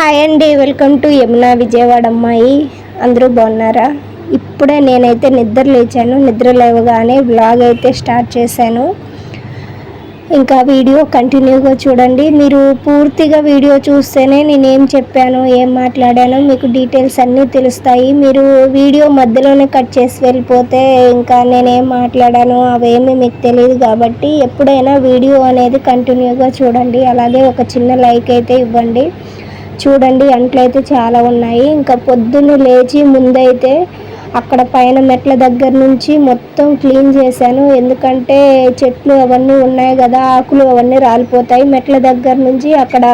Hi అండి welcome to Yamuna Vijayawada అమ్మాయి. అందరూ బాగున్నారా? ఇప్పుడే నేనైతే నిద్ర లేచాను. నిద్ర లేవగానే బ్లాగ్ అయితే స్టార్ట్ చేశాను. ఇంకా వీడియో కంటిన్యూగా చూడండి. మీరు పూర్తిగా వీడియో చూస్తేనే నేను ఏం చెప్పాను ఏం మాట్లాడానో మీకు డీటెయిల్స్ అన్నీ తెలుస్తాయి. మీరు వీడియో మధ్యలోనే కట్ చేసి వెళ్ళిపోతే ఇంకా నేనేం మాట్లాడాను అవేమీ మీకు తెలియదు కాబట్టి ఎప్పుడైనా వీడియో అనేది కంటిన్యూగా చూడండి. అలాగే ఒక చిన్న లైక్ అయితే ఇవ్వండి. చూడండి అంట్లయితే చాలా ఉన్నాయి. ఇంకా పొద్దున్న లేచి ముందైతే అక్కడ పైన మెట్ల దగ్గర నుంచి మొత్తం క్లీన్ చేశాను. ఎందుకంటే చెట్లు అవన్నీ ఉన్నాయి కదా ఆకులు అవన్నీ రాలిపోతాయి. మెట్ల దగ్గర నుంచి అక్కడ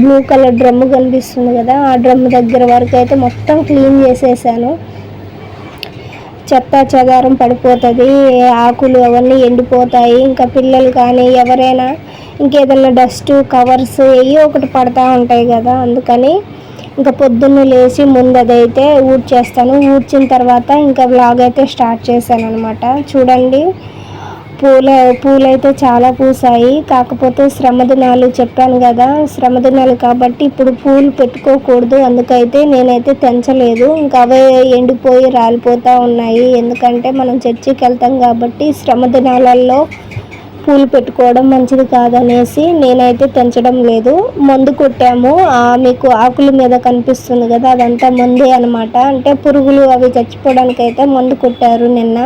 బ్లూ కలర్ డ్రమ్ము కనిపిస్తుంది కదా ఆ డ్రమ్ దగ్గర వరకు అయితే మొత్తం క్లీన్ చేసేసాను. చెత్త చెదారం పడిపోతుంది ఆకులు అవన్నీ ఎండిపోతాయి. ఇంకా పిల్లలు కానీ ఎవరైనా ఇంకేదన్నా డస్ట్ కవర్స్ ఏవి ఒకటి పడతా ఉంటాయి కదా అందుకని ఇంకా పొద్దున్న లేచి ముందు అదైతే ఊడ్చేస్తాను. ఊడ్చిన తర్వాత ఇంకా బ్లాగ్ అయితే స్టార్ట్ చేశాను అనమాట చూడండి పూల పూలు అయితే చాలా పూసాయి. కాకపోతే శ్రమదినాలు చెప్పాను కదా శ్రమదినాలు కాబట్టి ఇప్పుడు పూలు పెట్టుకోకూడదు. అందుకైతే నేనైతే తెంచలేదు. ఇంకా అవే ఎండిపోయి రాలిపోతూ ఉన్నాయి. ఎందుకంటే మనం చర్చికి వెళ్తాం కాబట్టి శ్రమదినాలలో పూలు పెట్టుకోవడం మంచిది కాదనేసి నేనైతే పెంచడం లేదు. మందు కొట్టాము. మీకు ఆకుల మీద కనిపిస్తుంది కదా అదంతా మందే అనమాట అంటే పురుగులు అవి చచ్చిపోవడానికైతే మందు కొట్టారు నిన్న.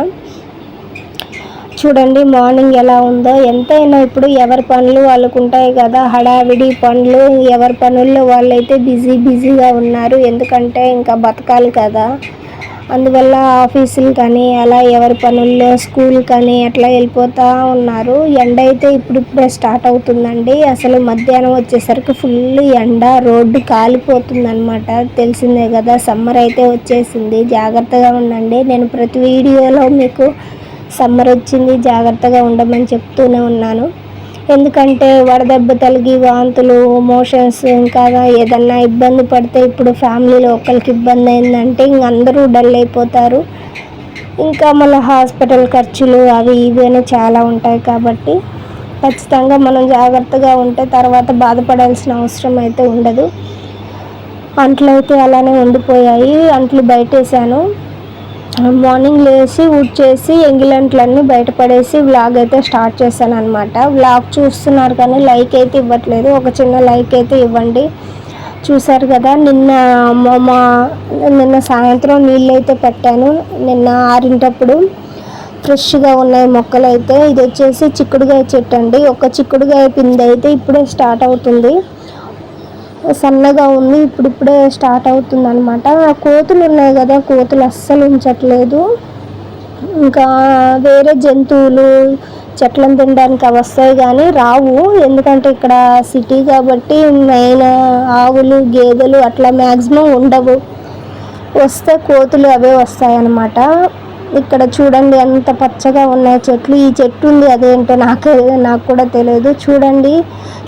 చూడండి మార్నింగ్ ఎలా ఉందో. ఎంతైనా ఇప్పుడు ఎవరి పనులు వాళ్ళకు ఉంటాయి కదా హడావిడి పనులు. ఎవరి పనుల్లో వాళ్ళైతే బిజీ బిజీగా ఉన్నారు. ఎందుకంటే ఇంకా బతకాలి కదా. అందువల్ల ఆఫీసులు కానీ అలా ఎవరి పనుల్లో స్కూల్ కానీ అట్లా వెళ్ళిపోతూ ఉన్నారు. ఎండ అయితే ఇప్పుడిప్పుడే స్టార్ట్ అవుతుందండి. అసలు మధ్యాహ్నం వచ్చేసరికి ఫుల్ ఎండ రోడ్డు కాలిపోతుందనమాట తెలిసిందే కదా సమ్మర్ అయితే వచ్చేసింది. జాగ్రత్తగా ఉండండి. నేను ప్రతి వీడియోలో మీకు సమ్మర్ వచ్చింది జాగ్రత్తగా ఉండమని చెప్తూనే ఉన్నాను. ఎందుకంటే వడదెబ్బ తలిగి వాంతులు మోషన్స్ ఇంకా ఏదన్నా ఇబ్బంది పడితే ఇప్పుడు ఫ్యామిలీలో ఒకరికి ఇబ్బంది అయిందంటే ఇంక అందరూ డల్ అయిపోతారు. ఇంకా మళ్ళీ హాస్పిటల్ ఖర్చులు అవి ఇవి అని చాలా ఉంటాయి కాబట్టి ఖచ్చితంగా మనం జాగ్రత్తగా ఉంటే తర్వాత బాధపడాల్సిన అవసరం అయితే ఉండదు. అంట్లు అయితే అలానే ఉండిపోయాయి. అంట్లు బయటేసాను మార్నింగ్ లేచి చేసి ఎంగిలంట్లన్నీ బయటపడేసి వ్లాగ్ అయితే స్టార్ట్ చేశాను అనమాట వ్లాగ్ చూస్తున్నారు కానీ లైక్ అయితే ఇవ్వట్లేదు. ఒక చిన్న లైక్ అయితే ఇవ్వండి. చూసారు కదా నిన్న మా నిన్న సాయంత్రం నీళ్ళు అయితే పెట్టాను. నిన్న ఆరింటప్పుడు ఫ్రెష్గా ఉన్నాయి మొక్కలు అయితే ఇది వచ్చేసి చిక్కుడుగాయ చెట్టు అండి. ఒక చిక్కుడుగాయ పిండి అయితే ఇప్పుడే స్టార్ట్ అవుతుంది. సన్నగా ఉంది ఇప్పుడిప్పుడే స్టార్ట్ అవుతుంది అనమాట కోతులు ఉన్నాయి కదా కోతులు అస్సలు ఉంచట్లేదు. ఇంకా వేరే జంతువులు చెట్లను తినడానికి అవి వస్తాయి కానీ రావు. ఎందుకంటే ఇక్కడ సిటీ కాబట్టి మెయిన్ ఆవులు గేదెలు అట్లా మ్యాక్సిమం ఉండవు. వస్తే కోతులు అవే వస్తాయి అన్నమాట ఇక్కడ చూడండి ఎంత పచ్చగా ఉన్నాయి చెట్లు. ఈ చెట్టు ఉంది అదేంటో నాకే నాకు కూడా తెలియదు. చూడండి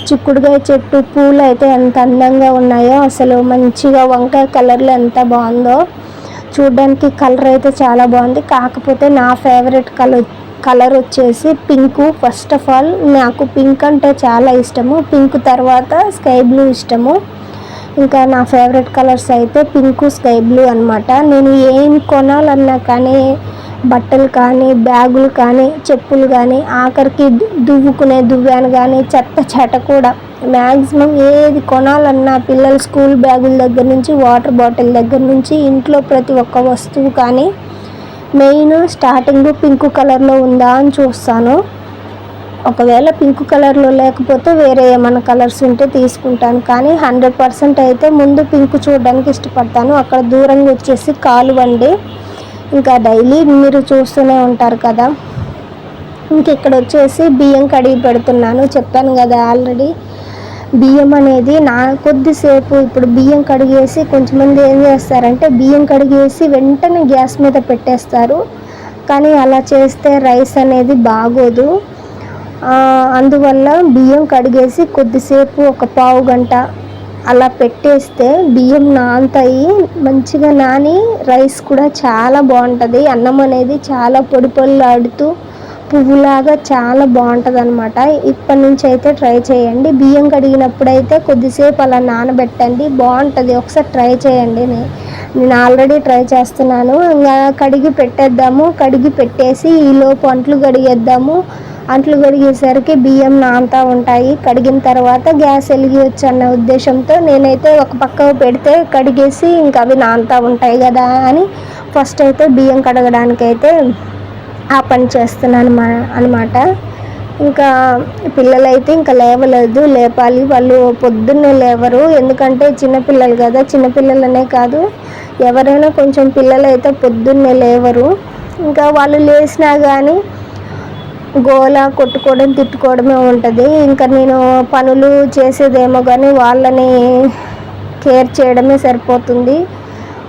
చిక్కుడుగా చెట్టు పూలు అయితే ఎంత అందంగా ఉన్నాయో. అసలు మంచిగా వంకాయ కలర్లో ఎంత బాగుందో. చూడడానికి కలర్ అయితే చాలా బాగుంది. కాకపోతే నా ఫేవరెట్ కలర్ కలర్ వచ్చేసి పింక్. ఫస్ట్ ఆఫ్ ఆల్ నాకు పింక్ అంటే చాలా ఇష్టము. పింక్ తర్వాత స్కై బ్లూ ఇష్టము. ఇంకా నా ఫేవరెట్ కలర్స్ అయితే పింక్ స్కై బ్లూ అనమాట నేను ఏం కొనాలన్నా కానీ బట్టలు కానీ బ్యాగులు కానీ చెప్పులు కానీ ఆఖరికి దువ్వుకునే దువ్వాను కానీ చెత్త చెట కూడా. మ్యాక్సిమం ఏది కొనాలన్నా పిల్లల స్కూల్ బ్యాగుల దగ్గర నుంచి వాటర్ బాటిల్ దగ్గర నుంచి ఇంట్లో ప్రతి ఒక్క వస్తువు కానీ మెయిన్ స్టార్టింగ్ పింక్ కలర్లో ఉందా అని చూస్తాను. ఒకవేళ పింక్ కలర్లో లేకపోతే వేరే ఏమైనా కలర్స్ ఉంటే తీసుకుంటాను. కానీ హండ్రెడ్ పర్సెంట్ అయితే ముందు పింక్ చూడడానికి ఇష్టపడతాను. అక్కడ దూరంగా వచ్చేసి కాలువండి ఇంకా డైలీ మీరు చూస్తూనే ఉంటారు కదా. ఇంకెక్కడ వచ్చేసి బియ్యం కడిగి పెడుతున్నాను. చెప్పాను కదా ఆల్రెడీ బియ్యం అనేది నా కొద్దిసేపు ఇప్పుడు బియ్యం కడిగేసి కొంచెంమంది ఏం చేస్తారంటే బియ్యం కడిగేసి వెంటనే గ్యాస్ మీద పెట్టేస్తారు. కానీ అలా చేస్తే రైస్ అనేది బాగోదు. అందువల్ల బియ్యం కడిగేసి కొద్దిసేపు ఒక పావు గంట అలా పెట్టేస్తే బియ్యం నానతాయి మంచిగా నాని రైస్ కూడా చాలా బాగుంటుంది. అన్నం అనేది చాలా పొడి పొల్లాడుతూ పువ్వులాగా చాలా బాగుంటుంది అనమాట ఇప్పటి నుంచి అయితే ట్రై చేయండి. బియ్యం కడిగినప్పుడు అయితే కొద్దిసేపు అలా నానబెట్టండి. బాగుంటుంది. ఒకసారి ట్రై చేయండి. నేను ఆల్రెడీ ట్రై చేస్తున్నాను. ఇంకా కడిగి పెట్టేద్దాము. కడిగి పెట్టేసి ఈలోపు అంట్లు కడిగేద్దాము. అంట్లు కడిగేసరికి బియ్యం నానుతూ ఉంటాయి. కడిగిన తర్వాత గ్యాస్ వెలిగి అన్న ఉద్దేశంతో నేనైతే ఒక పక్క పెడితే కడిగేసి ఇంకా అవి నానుతూ ఉంటాయి కదా అని ఫస్ట్ అయితే బియ్యం కడగడానికి అయితే ఆ పని చేస్తున్నాను అనమాట ఇంకా పిల్లలైతే ఇంకా లేవలేదు. లేపాలి. వాళ్ళు పొద్దున్నే లేవరు. ఎందుకంటే చిన్నపిల్లలు కదా. చిన్నపిల్లలనే కాదు. ఎవరైనా కొంచెం పిల్లలు అయితే పొద్దున్నే లేవరు. ఇంకా వాళ్ళు లేచినా కానీ గోల కొట్టుకోవడం తిట్టుకోవడమే ఉంటుంది. ఇంకా నేను పనులు చేసేదేమో కానీ వాళ్ళని కేర్ చేయడమే సరిపోతుంది.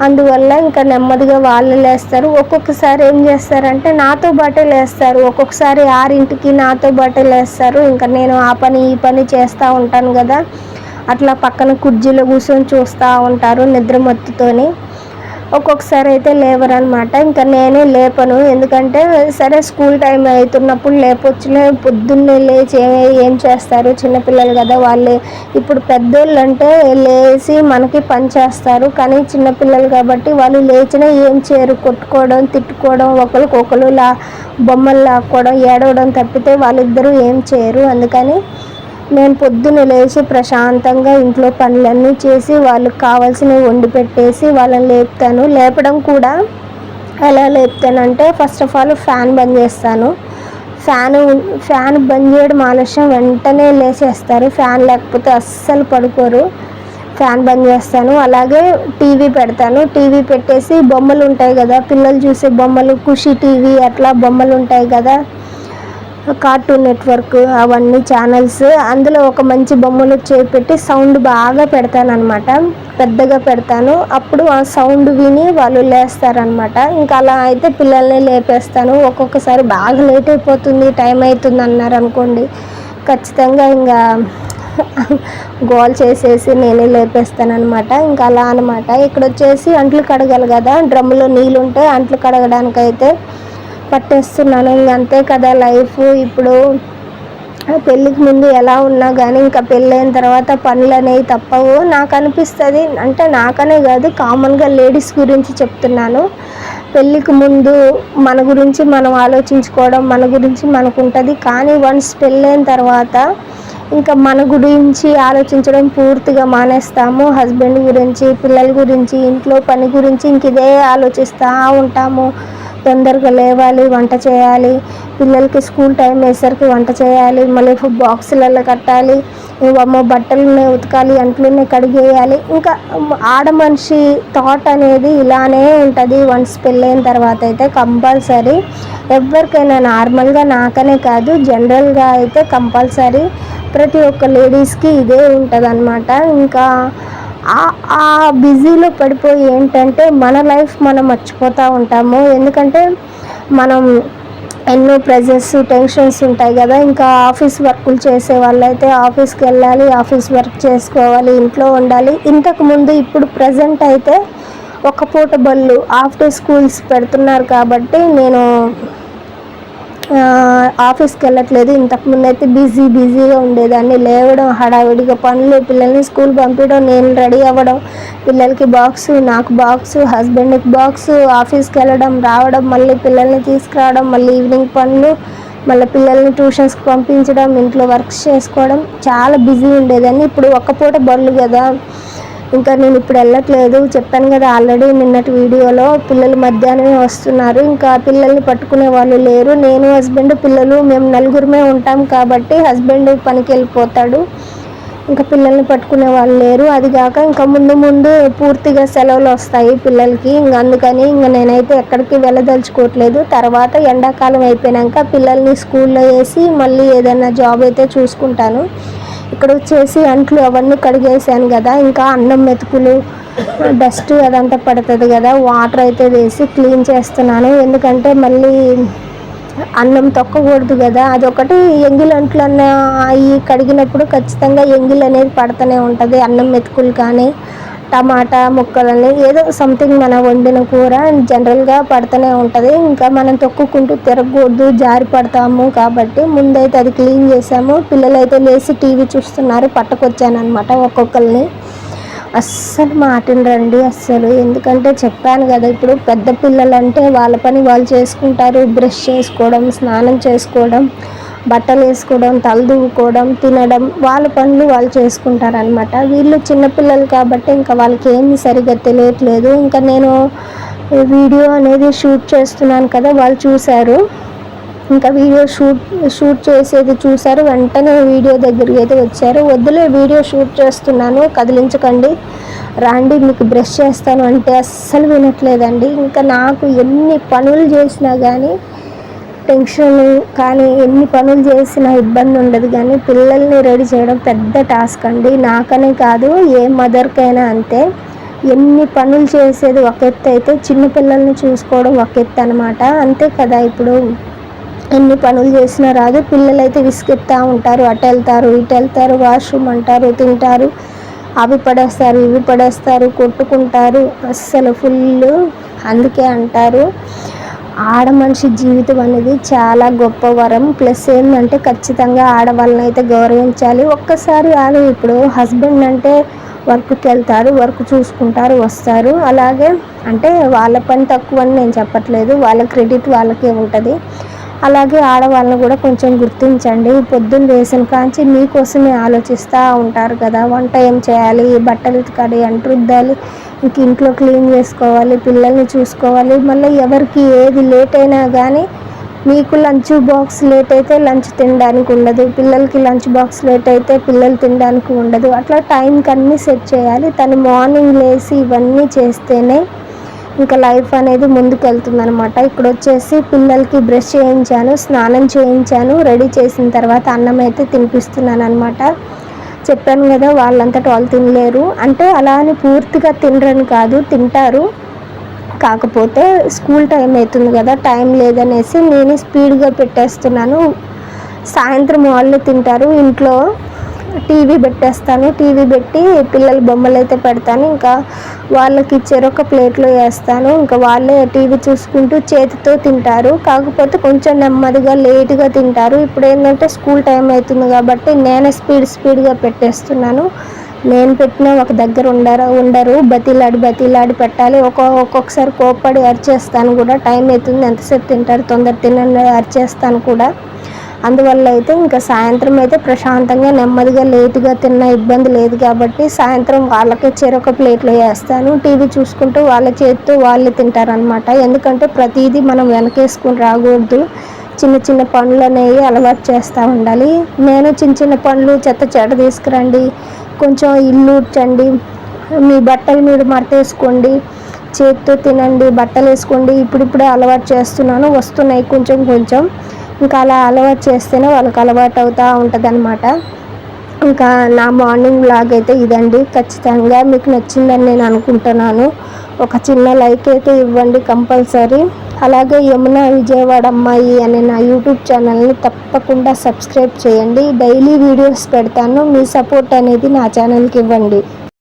అందువల్ల ఇంకా నెమ్మదిగా వాళ్ళు లేస్తారు. ఒక్కొక్కసారి ఏం చేస్తారంటే నాతో పాటే లేస్తారు. ఒక్కొక్కసారి ఆరింటికి నాతో పాటే లేస్తారు. ఇంకా నేను ఆ పని ఈ పని చేస్తూ ఉంటాను కదా. అట్లా పక్కన కుర్జీలో కూర్చొని చూస్తూ ఉంటారు నిద్ర మత్తుతోని ఒక్కొక్కసారి అయితే లేవరు అనమాట ఇంకా నేనే లేపను. ఎందుకంటే సరే స్కూల్ టైం అవుతున్నప్పుడు లేపొచ్చులే. పొద్దున్నే లేచి ఏం చేస్తారు? చిన్నపిల్లలు కదా వాళ్ళే. ఇప్పుడు పెద్దోళ్ళు అంటే లేచి మనకి పని చేస్తారు. కానీ చిన్నపిల్లలు కాబట్టి వాళ్ళు లేచినా ఏం చేయరు? కొట్టుకోవడం తిట్టుకోవడం ఒకరికొకరు లా బొమ్మలు లాక్కోవడం ఏడవడం తప్పితే వాళ్ళిద్దరూ ఏం చేయరు. అందుకని నేను పొద్దున లేచి ప్రశాంతంగా ఇంట్లో పనులన్నీ చేసి వాళ్ళకి కావాల్సినవి వండి పెట్టేసి వాళ్ళని లేపుతాను. లేపడం కూడా ఎలా లేపుతానంటే ఫస్ట్ ఆఫ్ ఆల్ ఫ్యాన్ బంద్ చేస్తాను. ఫ్యాన్ ఫ్యాన్ బంద్ చేయడం ఆలస్యం వెంటనే లేచేస్తారు. ఫ్యాన్ లేకపోతే అస్సలు పడుకోరు. ఫ్యాన్ బంద్ చేస్తాను. అలాగే టీవీ పెడతాను. టీవీ పెట్టేసి బొమ్మలు ఉంటాయి కదా పిల్లలు చూసే బొమ్మలు ఖుషి టీవీ అట్లా బొమ్మలు ఉంటాయి కదా కార్టూన్ నెట్వర్క్ అవన్నీ ఛానల్స్ అందులో ఒక మంచి బొమ్మలు చేపెట్టి సౌండ్ బాగా పెడతానమాట పెద్దగా పెడతాను. అప్పుడు ఆ సౌండ్ విని వాళ్ళు లేస్తారనమాట ఇంకా అలా అయితే పిల్లల్ని లేపేస్తాను. ఒక్కొక్కసారి బాగా లేట్ అయిపోతుంది టైం అవుతుంది అన్నారు అనుకోండి. ఖచ్చితంగా ఇంకా గోల్ చేసేసి నేనే లేపేస్తానమాట ఇంకా అలా అనమాట ఇక్కడ వచ్చేసి అంట్లు కడగాలి కదా. డ్రమ్ములో నీళ్ళు ఉంటే అంట్లు కడగడానికి అయితే పట్టేస్తున్నాను. ఇంక అంతే కదా లైఫ్. ఇప్పుడు పెళ్ళికి ముందు ఎలా ఉన్నా కానీ ఇంకా పెళ్ళైన తర్వాత పనులు అనేవి తప్పవు. నాకు అనిపిస్తుంది. అంటే నాకనే కాదు కామన్గా లేడీస్ గురించి చెప్తున్నాను. పెళ్ళికి ముందు మన గురించి మనం ఆలోచించుకోవడం మన గురించి మనకు ఉంటుంది కానీ వన్స్ పెళ్ళైన తర్వాత ఇంకా మన గురించి ఆలోచించడం పూర్తిగా మానేస్తాము. హస్బెండ్ గురించి పిల్లల గురించి ఇంట్లో పని గురించి ఇంక ఇదే ఆలోచిస్తూ ఉంటాము. తొందరగా లేవాలి వంట చేయాలి. పిల్లలకి స్కూల్ టైం వేసరికి వంట చేయాలి. మళ్ళీ బాక్సులలో కట్టాలి. అమ్మ బట్టలు ఉతకాలి అంట్లునే కడిగేయాలి. ఇంకా ఆడ మనిషి థాట్ అనేది ఇలానే ఉంటుంది. వన్స్ పెళ్ళైన తర్వాత అయితే కంపల్సరీ. ఎవరికైనా నార్మల్గా నాకనే కాదు జనరల్గా అయితే కంపల్సరీ. ప్రతి ఒక్క లేడీస్కి ఇదే ఉంటుంది ఇంకా ఆ- బిజీలో పడిపోయి ఏంటంటే మన లైఫ్ మనం మర్చిపోతూ ఉంటాము. ఎందుకంటే మనం ఎన్నో ప్రెజర్స్ టెన్షన్స్ ఉంటాయి కదా. ఇంకా ఆఫీస్ వర్కులు చేసే వాళ్ళైతే ఆఫీస్కి వెళ్ళాలి ఆఫీస్ వర్క్ చేసుకోవాలి ఇంట్లో ఉండాలి. ఇంతకుముందు ఇప్పుడు ప్రజెంట్ అయితే ఒక పూట బళ్ళు ఆఫ్టర్ స్కూల్స్ పెడుతున్నారు కాబట్టి నేను ఆఫీస్కి వెళ్ళట్లేదు. ఇంతకుముందు అయితే బిజీ బిజీగా ఉండేదాన్ని. లేవడం హడావిడిగా పనులు పిల్లల్ని స్కూల్ పంపించడం నేను రెడీ అవ్వడం పిల్లలకి బాక్స్ నాకు బాక్స్ హస్బెండ్కి బాక్స్ ఆఫీస్కి వెళ్ళడం రావడం మళ్ళీ పిల్లల్ని తీసుకురావడం మళ్ళీ ఈవినింగ్ పనులు మళ్ళీ పిల్లల్ని ట్యూషన్స్కి పంపించడం ఇంట్లో వర్క్స్ చేసుకోవడం చాలా బిజీ ఉండేదాన్ని. ఇప్పుడు ఒక్క పూట బళ్ళు కదా. ఇంకా నేను ఇప్పుడు వెళ్ళట్లేదు. చెప్పాను కదా ఆల్రెడీ నిన్నటి వీడియోలో పిల్లలు మధ్యాహ్నమే వస్తున్నారు. ఇంకా పిల్లల్ని పట్టుకునే వాళ్ళు లేరు. నేను హస్బెండ్ పిల్లలు మేము నలుగురమే ఉంటాం కాబట్టి హస్బెండ్ పనికి వెళ్ళిపోతాడు. ఇంకా పిల్లల్ని పట్టుకునే వాళ్ళు లేరు. అది కాక ఇంకా ముందు ముందు పూర్తిగా సెలవులు వస్తాయి పిల్లలకి. ఇంకా అందుకని ఇంకా నేనైతే ఎక్కడికి వెళ్ళదలుచుకోవట్లేదు. తర్వాత ఎండాకాలం అయిపోయాక పిల్లల్ని స్కూల్లో వేసి మళ్ళీ ఏదైనా జాబ్ అయితే చూసుకుంటాను. ఇక్కడ వచ్చేసి అంట్లు అవన్నీ కడిగేసాను కదా ఇంకా అన్నం మెతుకులు డస్ట్ అదంతా పడుతుంది కదా వాటర్ అయితే వేసి క్లీన్ చేస్తున్నాను. ఎందుకంటే మళ్ళీ అన్నం తొక్కకూడదు కదా అదొకటి ఎంగిల్ అంట్లు అన్న అవి కడిగినప్పుడు ఖచ్చితంగా ఎంగిల్ అనేది పడుతూనే ఉంటుంది అన్నం మెతుకులు కానీ. టమాటా ముక్కలని ఏదో సంథింగ్ మన వండిన కూర జనరల్గా పడుతూనే ఉంటుంది. ఇంకా మనం తొక్కుకుంటూ తిరగకూడదు జారి పడతాము కాబట్టి ముందైతే అది క్లీన్ చేసాము. పిల్లలు అయితే లేచి టీవీ చూస్తున్నారు పట్టుకొచ్చాను అనమాట ఒక్కొక్కరిని అస్సలు మాటినరండి అస్సలు. ఎందుకంటే చెప్పాను కదా ఇప్పుడు పెద్ద పిల్లలు అంటే వాళ్ళ పని వాళ్ళు చేసుకుంటారు. బ్రష్ చేసుకోవడం స్నానం చేసుకోవడం బట్టలు వేసుకోవడం తలదూకోవడం తినడం వాళ్ళ పనులు వాళ్ళు చేసుకుంటారనమాట వీళ్ళు చిన్నపిల్లలు కాబట్టి ఇంకా వాళ్ళకి ఏమి సరిగ్గా తెలియట్లేదు. ఇంకా నేను వీడియో అనేది షూట్ చేస్తున్నాను కదా వాళ్ళు చూశారు. ఇంకా వీడియో షూట్ షూట్ చేసేది చూశారు. వెంటనే వీడియో దగ్గరికి అయితే వచ్చారు. వద్దులే వీడియో షూట్ చేస్తున్నాను కదిలించకండి. రాండి మీకు బ్రష్ చేస్తాను అంటే అస్సలు వినట్లేదండి. ఇంకా నాకు ఎన్ని పనులు చేసినా కానీ టెన్షన్ కానీ ఎన్ని పనులు చేసినా ఇబ్బంది ఉండదు. కానీ పిల్లల్ని రెడీ చేయడం పెద్ద టాస్క్ అండి. నాకనే కాదు ఏ మదర్కైనా అంతే. ఎన్ని పనులు చేసేది ఒక ఎత్తు అయితే చిన్నపిల్లల్ని చూసుకోవడం ఒక ఎత్తు అనమాట అంతే కదా ఇప్పుడు. ఎన్ని పనులు చేసినా రాదు. పిల్లలు అయితే విసుగెత్తా ఉంటారు. అటు వెళ్తారు ఇటు వెళ్తారు వాష్రూమ్ అంటారు తింటారు. అవి పడేస్తారు ఇవి పడేస్తారు కొట్టుకుంటారు. అస్సలు ఫుల్ అందుకే అంటారు. ఆడ మనిషి జీవితం అనేది చాలా గొప్ప వరం. ప్లస్ ఏంటంటే ఖచ్చితంగా ఆడవాళ్ళని అయితే గౌరవించాలి. ఒక్కసారి ఆడ ఇప్పుడు హస్బెండ్ అంటే వర్క్కి వెళ్తారు వర్క్ చూసుకుంటారు వస్తారు. అలాగే అంటే వాళ్ళ పని తక్కువ అని నేను చెప్పట్లేదు. వాళ్ళ క్రెడిట్ వాళ్ళకే ఉంటుంది. అలాగే ఆడవాళ్ళని కూడా కొంచెం గుర్తించండి. పొద్దున్న వేసిన కాంచి మీకోసమే ఆలోచిస్తూ ఉంటారు కదా. వంట ఏం చేయాలి? బట్టలు ఉతకాలి అంటుద్దాలి ఇంక ఇంట్లో క్లీన్ చేసుకోవాలి. పిల్లల్ని చూసుకోవాలి. మళ్ళీ ఎవరికి ఏది లేట్ అయినా కానీ మీకు లంచ్ బాక్స్ లేట్ అయితే లంచ్ తినడానికి ఉండదు. పిల్లలకి లంచ్ బాక్స్ లేట్ అయితే పిల్లలు తినడానికి ఉండదు. అట్లా టైంకి అన్నీ సెట్ చేయాలి. తను మార్నింగ్ లేసి ఇవన్నీ చేస్తేనే ఇంకా లైఫ్ అనేది ముందుకు అనమాట ఇక్కడ వచ్చేసి పిల్లలకి బ్రష్ చేయించాను స్నానం చేయించాను రెడీ చేసిన తర్వాత అన్నం అయితే తినిపిస్తున్నాను అనమాట చెప్పాను కదా వాళ్ళంతట వాళ్ళు తినలేరు. అంటే అలా అని పూర్తిగా తినరని కాదు తింటారు. కాకపోతే స్కూల్ టైం అవుతుంది కదా టైం లేదనేసి నేను స్పీడ్గా పెట్టేస్తున్నాను. సాయంత్రం వాళ్ళు తింటారు. ఇంట్లో టీవీ పెట్టేస్తాను. టీవీ పెట్టి పిల్లల బొమ్మలు అయితే పెడతాను. ఇంకా వాళ్ళకి చెరొక ప్లేట్లో వేస్తాను. ఇంకా వాళ్ళే టీవీ చూసుకుంటూ చేతితో తింటారు. కాకపోతే కొంచెం నెమ్మదిగా లేటుగా తింటారు. ఇప్పుడు ఏంటంటే స్కూల్ టైం అవుతుంది కాబట్టి నేనే స్పీడ్ స్పీడ్గా పెట్టేస్తున్నాను. నేను పెట్టిన ఒక దగ్గర ఉండరు ఉండరు. బతిలాడి బతిలాడి పెట్టాలి. ఒక ఒక్కొక్కసారి కోప్పడి అరిచేస్తాను కూడా. టైం అవుతుంది. ఎంతసేపు తింటారు? తొందర తినండి. అరిచేస్తాను కూడా. అందువల్ల అయితే ఇంకా సాయంత్రం అయితే ప్రశాంతంగా నెమ్మదిగా లేటుగా తిన్న ఇబ్బంది లేదు కాబట్టి సాయంత్రం వాళ్ళకే చెరొక ప్లేట్లో వేస్తాను. టీవీ చూసుకుంటూ వాళ్ళ చేతితో వాళ్ళే తింటారనమాట ఎందుకంటే ప్రతిదీ మనం వెనకేసుకుని రాకూడదు. చిన్న చిన్న పనులు అనేవి అలవాటు చేస్తూ ఉండాలి. నేను చిన్న చిన్న పనులు చెత్త చెడ్డ తీసుకురండి. కొంచెం ఇల్లు ఉడ్చండి మీ బట్టలు మీరు మడతేసుకోండి. చేతితో తినండి. బట్టలు వేసుకోండి ఇప్పుడిప్పుడే అలవాటు చేస్తున్నాను. వస్తున్నాయి కొంచెం కొంచెం. ఇంకా అలా అలవాటు చేస్తేనే వాళ్ళకి అలవాటు అవుతూ ఉంటుంది అనమాట ఇంకా నా మార్నింగ్ బ్లాగ్ అయితే ఇదండి. ఖచ్చితంగా మీకు నచ్చిందని నేను అనుకుంటున్నాను. ఒక చిన్న లైక్ అయితే ఇవ్వండి కంపల్సరీ. అలాగే యమున విజయవాడ అమ్మాయి అనే నా యూట్యూబ్ ఛానల్ని తప్పకుండా సబ్స్క్రైబ్ చేయండి. డైలీ వీడియోస్ పెడతాను. మీ సపోర్ట్ అనేది నా ఛానల్కి ఇవ్వండి.